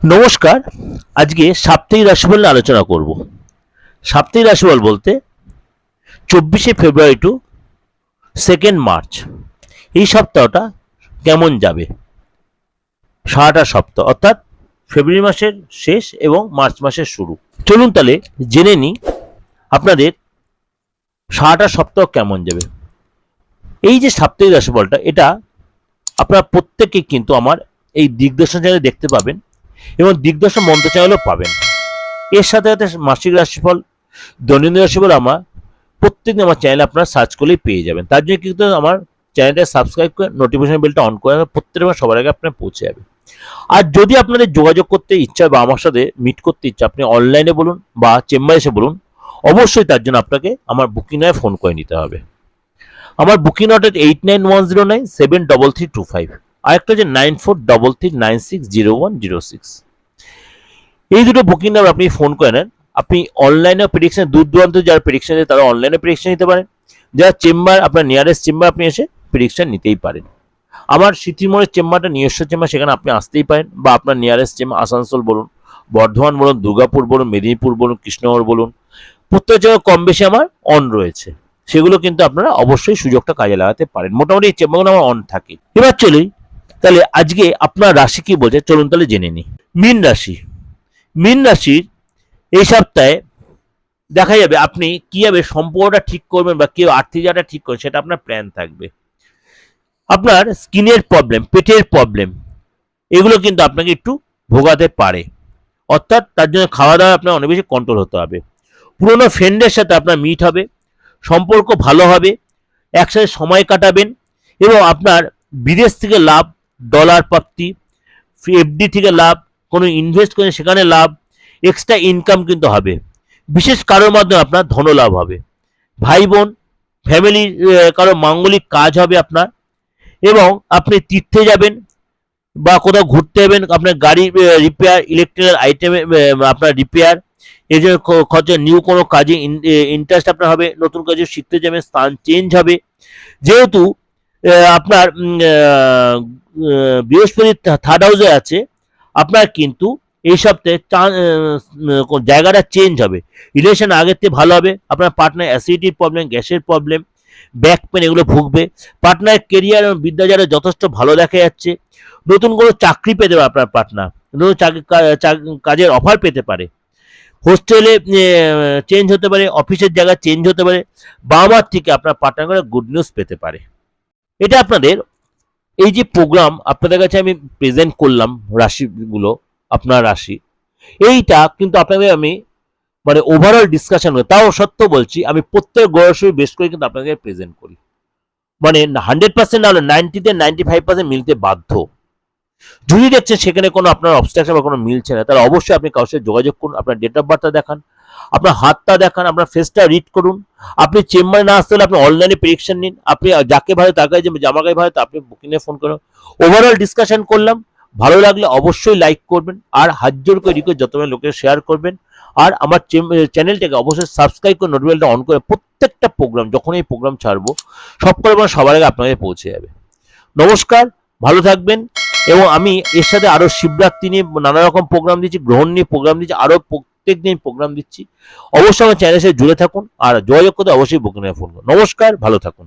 নমস্কার, আজকে সাপ্তাহিক রাশিফল নিয়ে আলোচনা করব। সাপ্তাহিক রাশিফল বলতে চব্বিশে ফেব্রুয়ারি টু সেকেন্ড মার্চ এই সপ্তাহটা কেমন যাবে? সারাটা সপ্তাহ, অর্থাৎ ফেব্রুয়ারি মাসের শেষ এবং মার্চ মাসের শুরু। চলুন তাহলে জেনে নিই আপনাদের সারাটা সপ্তাহ কেমন যাবে। এই যে সাপ্তাহিক রাশিফলটা, এটা আপনারা প্রত্যেকে কিন্তু আমার এই দিগদর্শন চ্যানেলে দেখতে পাবেন। এবং দিগদর্শন মন্ত্র চ্যানেলও পাবেন। এর সাথে সাথে মাসিক রাশিফল, দৈনন্দিন রাশিফল আমার, প্রত্যেকদিন আমার চ্যানেলে আপনারা সার্চ করলেই পেয়ে যাবেন। তার জন্য কিন্তু আমার চ্যানেলটা সাবস্ক্রাইব করে নোটিফিকেশন বেলটা অন করে প্রত্যেকবার সবার আগে আপনার পৌঁছে যাবে। আর যদি আপনাদের যোগাযোগ করতে ইচ্ছা বা আমার সাথে মিট করতে ইচ্ছা, আপনি অনলাইনে বলুন বা চেম্বারে এসে বলুন, অবশ্যই তার জন্য আপনাকে আমার বুকিং নয় ফোন করে নিতে হবে। আমার booking নটের eight nine one zero nine seven double three two five আরেকটা হচ্ছে nine four double three nine six zero one zero six. এই দুটো বুকিং নাম্বার আপনি ফোন করে নেন। আপনি অনলাইনে প্রেডিকশন দূর দূরান্ত যারা প্রেডিকশন দেয় তারা অনলাইনে প্রেডিকশন নিতে পারেন। যারা চেম্বার আপনার নিয়ারেস্ট চেম্বার আপনি এসে প্রেডিকশন নিতেই পারেন। আমার সিটিমোড়ের চেম্বারটা নিজস্ব চেম্বার, সেখানে আপনি আসতেই পারেন। বা আপনার নিয়ারেস্ট চেম্বার আসানসোল বলুন, বর্ধমান বলুন, দুর্গাপুর বলুন, মেদিনীপুর বলুন, কৃষ্ণনগর বলুন। প্রত্যেক জায়গায় কম বেশি আমার অন রয়েছে। সেগুলো কিন্তু আপনারা অবশ্যই সুযোগটা কাজে লাগাতে পারেন। মোটামুটি এই চেম্বারগুলো আমার অন থাকে। এবার চলি তাহলে আজকে আপনার রাশি কি বলছে? চলুন তাহলে জেনে নিই। মীন রাশি। মীন রাশির এই সপ্তাহে দেখা যাবে আপনি কীভাবে সম্পর্কটা ঠিক করবেন বা কি আর্থিক যাটা ঠিক করবেন সেটা আপনার প্ল্যান থাকবে। আপনার স্কিনের প্রবলেম পেটের প্রবলেম এগুলো কিন্তু আপনাকে একটু ভোগাতে পারে। অর্থাৎ তার জন্য খাওয়া দাওয়া আপনার অনেক বেশি কন্ট্রোল হতে হবে। পুরোনো ফ্রেন্ডের সাথে আপনার মিট হবে, সম্পর্ক ভালো হবে, একসাথে সময় কাটাবেন এবং আপনার বিদেশ থেকে লাভ ডলার প্রাপ্তি এফডি থেকে লাভ, কোনো ইনভেস্ট করে সেখানে লাভ এক্সট্রা ইনকাম কিন্তু হবে। বিশেষ কারোর মাধ্যমে আপনার ধনলাভ হবে। ভাই বোন ফ্যামিলি কারও মাঙ্গলিক কাজ হবে আপনার এবং আপনি তীর্থে যাবেন বা কোথাও ঘুরতে যাবেন, আপনার গাড়ি রিপেয়ার ইলেকট্রিক্যাল আইটেম আপনার রিপেয়ার এই জন্য খরচা নিউ কোনো কাজে ইন্টারেস্ট আপনার হবে, নতুন কাজে শিখতে যাবেন, স্থান চেঞ্জ হবে। যেহেতু আপনার বৃহস্পতি থার্ড হাউসে আছে। আপনার কিন্তু এই সপ্তাহে জায়গাটা চেঞ্জ হবে। রিলেশন আগের থেকে ভালো হবে। আপনার পার্টনার অ্যাসিডিটির প্রবলেম গ্যাসের প্রবলেম ব্যাক পেন এগুলো ভুগবে। পার্টনার কেরিয়ার এবং বিদ্যাচারে যথেষ্ট ভালো দেখা যাচ্ছে। নতুন কোনো চাকরি পেতে পারে আপনার পার্টনার নতুন কাজের অফার পেতে পারে। হোস্টেলে চেঞ্জ হতে পারে। অফিসের জায়গা চেঞ্জ হতে পারে। বাবা থেকে আপনার পার্টনার গুড নিউজ পেতে পারে। এটা আপনাদের এই যে প্রোগ্রাম আপনাদের কাছে আমি প্রেজেন্ট করলাম রাশিগুলো, আপনার রাশি, এইটা কিন্তু আপনাদের আমি মানে ওভারঅল ডিসকাশন তাও সত্য বলছি, আমি প্রত্যেক গড়সই বেশ করে কিন্তু আপনাদের প্রেজেন্ট করি। মানে হান্ড্রেড পার্সেন্ট না হলে নাইনটিতে নাইনটি ফাইভ পার্সেন্ট মিলতে বাধ্য। যদি দেখছেন সেখানে কোনো আপনার অবস্ট্রাকশন বা কোনো মিলছে না, তাহলে অবশ্যই আপনি কারোর সাথে যোগাযোগ করুন, আপনার ডেট অফ বার্থটা দেখান আপনার হাতটা দেখান, আপনার ফেসটা রিড করুন। আপনি চেম্বারে না আসতে হলে আপনি অনলাইনে প্রেডিকশন নিন। আপনি যাকে ভালো তার কাছে জামা গায়ে ভালো আপনি বুকিংয়ে ফোন করুন। ওভারঅল ডিসকাশন করলাম। ভালো লাগলে অবশ্যই লাইক করবেন আর হাত জোর করে রিকোয়েস্ট যত লোকের শেয়ার করবেন। আর আমার চ্যানেলটাকে অবশ্যই সাবস্ক্রাইব করে নোটিফিকেশনটা অন করে প্রত্যেকটা প্রোগ্রাম যখন এই প্রোগ্রাম ছাড়বো, সব করে সবার আগে আপনাদের পৌঁছে যাবে। নমস্কার, ভালো থাকবেন। এবং আমি এর সাথে আরও শিবরাত্রি নিয়ে নানা রকম প্রোগ্রাম দিচ্ছি গ্রহণ নিয়ে প্রোগ্রাম দিচ্ছি আরও প্রত্যেক দিন প্রোগ্রাম দিচ্ছি। অবশ্যই আমার চ্যানেলের সাথে জুড়ে থাকুন আর যোগাযোগ করতে অবশ্যই বুকিং ফোন করুন। নমস্কার, ভালো থাকুন।